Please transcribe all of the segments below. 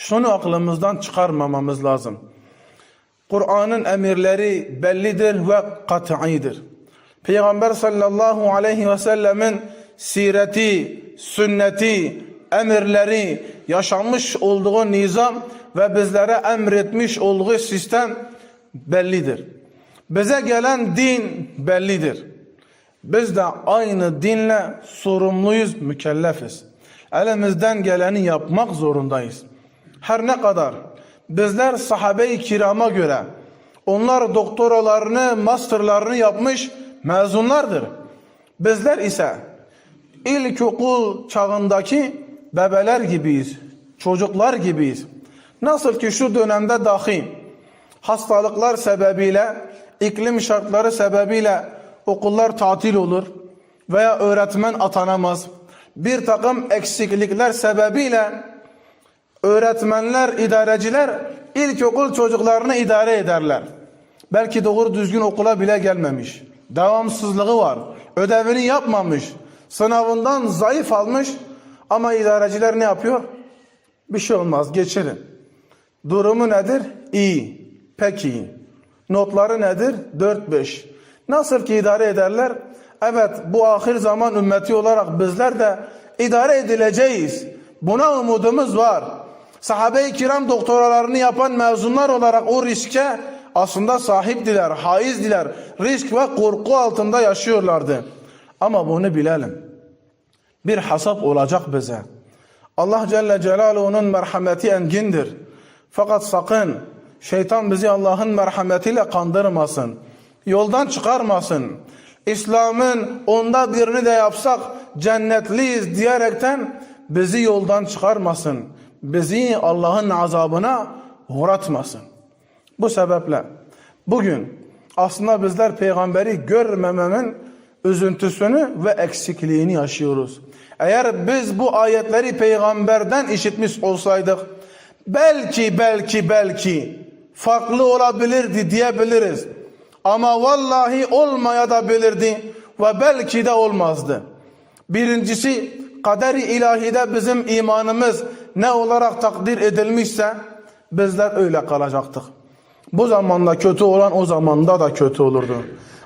şunu aklımızdan çıkarmamamız lazım. Kur'an'ın emirleri bellidir ve kat'idir. Peygamber sallallahu aleyhi ve sellemin sireti, sünneti, emirleri, yaşanmış olduğu nizam ve bizlere emretmiş olduğu sistem bellidir. Bize gelen din bellidir. Biz de aynı dinle sorumluyuz, mükellefiz. Elimizden geleni yapmak zorundayız. Her ne kadar bizler sahabe-i kirama göre onlar doktoralarını, masterlarını yapmış mezunlardır. Bizler ise ilkokul çağındaki bebeler gibiyiz, çocuklar gibiyiz. Nasıl ki şu dönemde dahi hastalıklar sebebiyle, iklim şartları sebebiyle okullar tatil olur veya öğretmen atanamaz. Bir takım eksiklikler sebebiyle öğretmenler, idareciler ilkokul çocuklarını idare ederler. Belki doğru düzgün okula bile gelmemiş. Devamsızlığı var. Ödevini yapmamış. Sınavından zayıf almış. Ama idareciler ne yapıyor? Bir şey olmaz geçirin. Durumu nedir? İyi. Pek iyi. Notları nedir? 4-5. Nasıl ki idare ederler? Evet bu ahir zaman ümmeti olarak bizler de idare edileceğiz. Buna umudumuz var. Sahabe-i kiram doktoralarını yapan mezunlar olarak o riske aslında sahiptiler, haizdiler. Risk ve korku altında yaşıyorlardı. Ama bunu bilelim. Bir hasap olacak bize. Allah Celle Celaluhu'nun merhameti engindir. Fakat sakın şeytan bizi Allah'ın merhametiyle kandırmasın. Yoldan çıkarmasın. İslam'ın onda birini de yapsak cennetliyiz diyerekten bizi yoldan çıkarmasın. Bizi Allah'ın azabına uğratmasın. Bu sebeple bugün aslında bizler peygamberi görmememin üzüntüsünü ve eksikliğini yaşıyoruz. Eğer biz bu ayetleri peygamberden işitmiş olsaydık belki belki belki farklı olabilirdi diyebiliriz. Ama vallahi olmaya da bilirdi ve belki de olmazdı. Birincisi kader-i ilahide bizim imanımız ne olarak takdir edilmişse bizler öyle kalacaktık. Bu zamanda kötü olan o zamanda da kötü olurdu.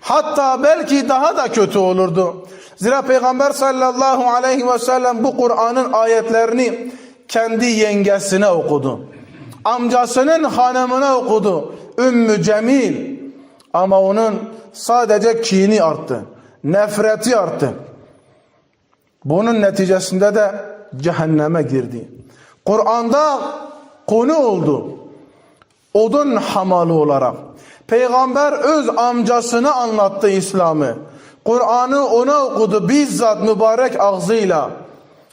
Hatta belki daha da kötü olurdu. Zira Peygamber sallallahu aleyhi ve sellem bu Kur'an'ın ayetlerini kendi yengesine okudu. Amcasının hanımına okudu. Ümmü Cemil. Ama onun sadece kini arttı. Nefreti arttı. Bunun neticesinde de cehenneme girdi. Kur'an'da konu oldu. Odun hamalı olarak. Peygamber öz amcasını anlattı İslam'ı. Kur'an'ı ona okudu bizzat mübarek ağzıyla.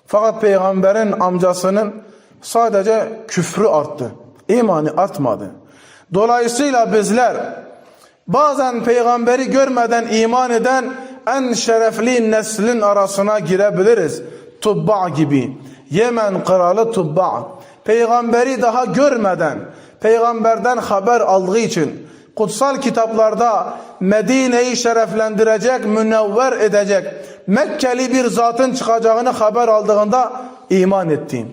Fakat peygamberin amcasının sadece küfrü arttı. İmanı artmadı. Dolayısıyla bizler bazen peygamberi görmeden iman eden en şerefli neslin arasına girebiliriz. Tubba gibi. Yemen kralı Tubba. Peygamberi daha görmeden, peygamberden haber aldığı için kutsal kitaplarda Medine'yi şereflendirecek, münevver edecek Mekkeli bir zatın çıkacağını haber aldığında iman etti.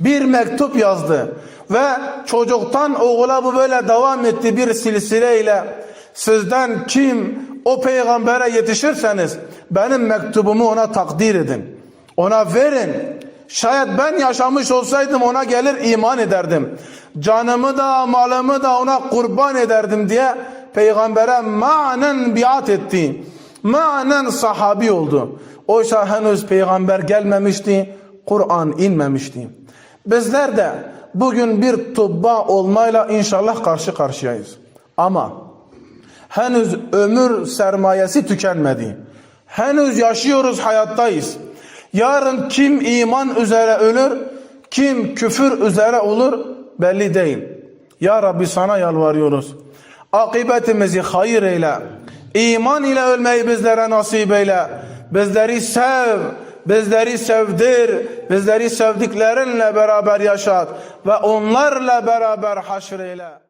Bir mektup yazdı ve çocuktan oğula bu böyle devam etti bir silsileyle. Sizden kim o peygambere yetişirseniz benim mektubumu ona takdir edin. Ona verin. Şayet ben yaşamış olsaydım ona gelir iman ederdim. Canımı da malımı da ona kurban ederdim diye peygambere manen biat etti. Manen sahabi oldu. Oysa henüz peygamber gelmemişti. Kur'an inmemişti. Bizler de bugün bir tubba olmayla inşallah karşı karşıyayız. Ama henüz ömür sermayesi tükenmedi. Henüz yaşıyoruz hayattayız. Yarın kim iman üzere ölür, kim küfür üzere olur belli değil. Ya Rabbi sana yalvarıyoruz. Akıbetimizi hayır eyle. İman ile ölmeyi bizlere nasip eyle. Bizleri sev, bizleri sevdir, bizleri sevdiklerinle beraber yaşat ve onlarla beraber haşr eyle.